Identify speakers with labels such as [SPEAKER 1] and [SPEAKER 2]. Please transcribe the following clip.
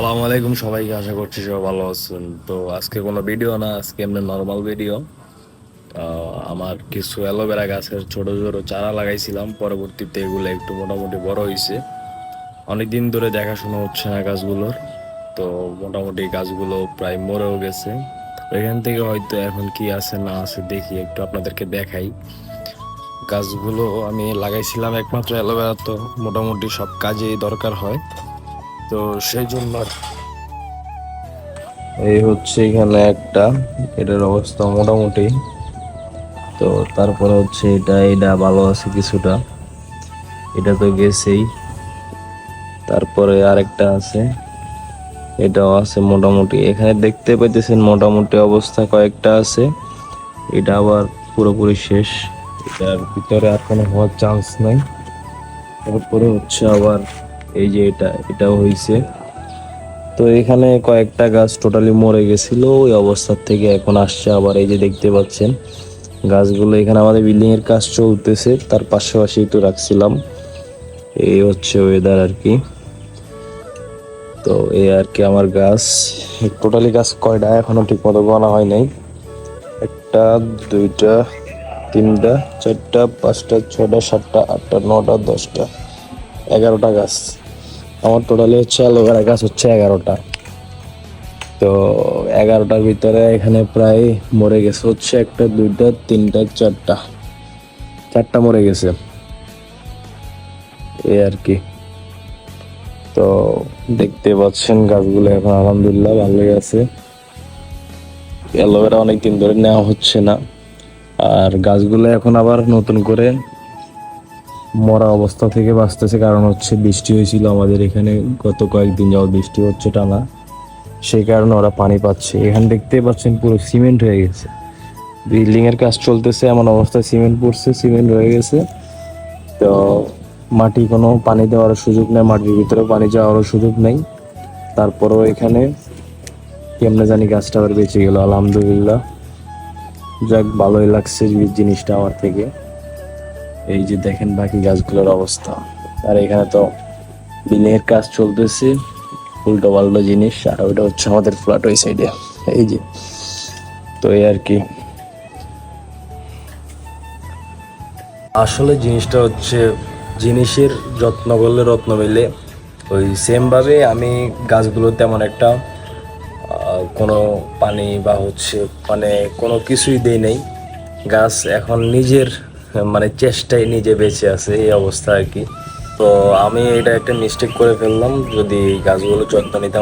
[SPEAKER 1] সালামু আলাইকুম সবাইকে, আশা করছি সবাই ভালো আছেন। তো আজকে কোনো ভিডিও না, আজকে এমনি নর্মাল ভিডিও আমার কিছু অ্যালোভেরা গাছের ছোট ছোট চারা লাগাইছিলাম, পরবর্তীতে এগুলো একটু মোটামুটি বড় হয়েছে অনেক দিন ধরে দেখাশোনা হচ্ছে না গাছগুলোর, তো মোটামুটি গাছগুলো প্রায় মরেও গেছে। এখান থেকে হয়তো এখন কি আছে না আছে দেখি, একটু আপনাদেরকে দেখাই। গাছগুলো আমি লাগাইছিলাম একমাত্র অ্যালোভেরা, তো মোটামুটি সব কাজেই দরকার হয়। তো সেই জন্য এই হচ্ছে এখানে একটা, এটার অবস্থা মোটামুটি। তো তারপরে হচ্ছে এটা এটা ভালো আছে কিছুটা। এটা তো গেছেই। তারপরে আরেকটা আছে, এটাও আছে মোটামুটি। এখানে দেখতে পাইতেছেন মোটামুটি অবস্থা কয়েকটা আছে। এটা আবার পুরোপুরি শেষ। এটার ভিতরে আর কোনো হওয়ার চান্স নাই। তারপরে হচ্ছে আবার এই যে এটা, এটাও হয়েছে তো এখানে কয়েকটা গাছ টোটালি মরে গেছিল, ওই অবস্থার থেকে এখন আসছে আবার, এই যে দেখতে পাচ্ছেন। গাছগুলো এখানে আমাদের বিল্ডিং এর কাজ চলতেছে, তার পাশাপাশি একটু রাখছিলাম। এই হচ্ছে ওয়েদার আর কি। তো এই আর কি আমার গাছ। টোটালি গাছ কয়টা, এখনও ঠিক মতো গোনা হয় নাই। একটা, দুইটা, তিনটা, চারটা, পাঁচটা, ছয়টা, সাতটা, আটটা, নটা, দশটা, এগারোটা গাছ। আমার টোটালি হচ্ছে অ্যালোভেরা গাছ হচ্ছে এগারোটা। তো এগারোটার ভিতরে এখানে প্রায় মরে গেছে হচ্ছে একটা, দুইটা, তিনটা, চারটা। চারটা মরে গেছে। এই আর কি। তো দেখতে পাচ্ছেন গাছগুলো এখন আলহামদুলিল্লাহ ভালোই আছে। অ্যালোভেরা অনেক দিন ধরে নেওয়া হচ্ছে না। আর গাছগুলো এখন আবার নতুন করে মরা অবস্থা থেকে বাঁচতেছে, কারণ হচ্ছে বৃষ্টি হয়েছিল আমাদের এখানে গত কয়েকদিন যাওয়া বৃষ্টি হচ্ছে টানা। সেই কারণে ওরা পানি পাচ্ছে। এখানে দেখতেই পাচ্ছেন পুরো সিমেন্ট হয়ে গেছে। বিল্ডিং এর কাজ চলতেছে, এমন অবস্থায় সিমেন্ট পড়ছে, সিমেন্ট হয়ে গেছে। তো মাটি কোনো পানি দেওয়ার সুযোগ নেই, মাটির ভিতরে পানি যাওয়ারও সুযোগ নেই। তারপরেও এখানে কেমনে জানি গাছটা আবার বেঁচে গেল, আলহামদুলিল্লাহ। যাক, ভালোই লাগছে জিনিসটা আমার থেকে। এই যে দেখেন বাকি গাছগুলোর অবস্থা। আর এখানে তো বিলের কাজ চলতেছে, উল্টো পাল্টো জিনিস, আর ওইটা হচ্ছে আমাদের ফ্ল্যাট ওই সাইডে এই যে, তো এই আর কি। আসলে জিনিসটা হচ্ছে, জিনিসের যত্ন করলে রত্ন মেলে। ওই সেমভাবে আমি গাছগুলো তেমন একটা কোনো পানি বা হচ্ছে মানে কোনো কিছুই দেই নেই। গাছ এখন নিজের মানে চেষ্টায় নিজে বেঁচে আছে, এই অবস্থা আর কি। তো আমি এটা একটা মিস্টেক করে ফেললাম, যদি গাছগুলো যত্ন নিতাম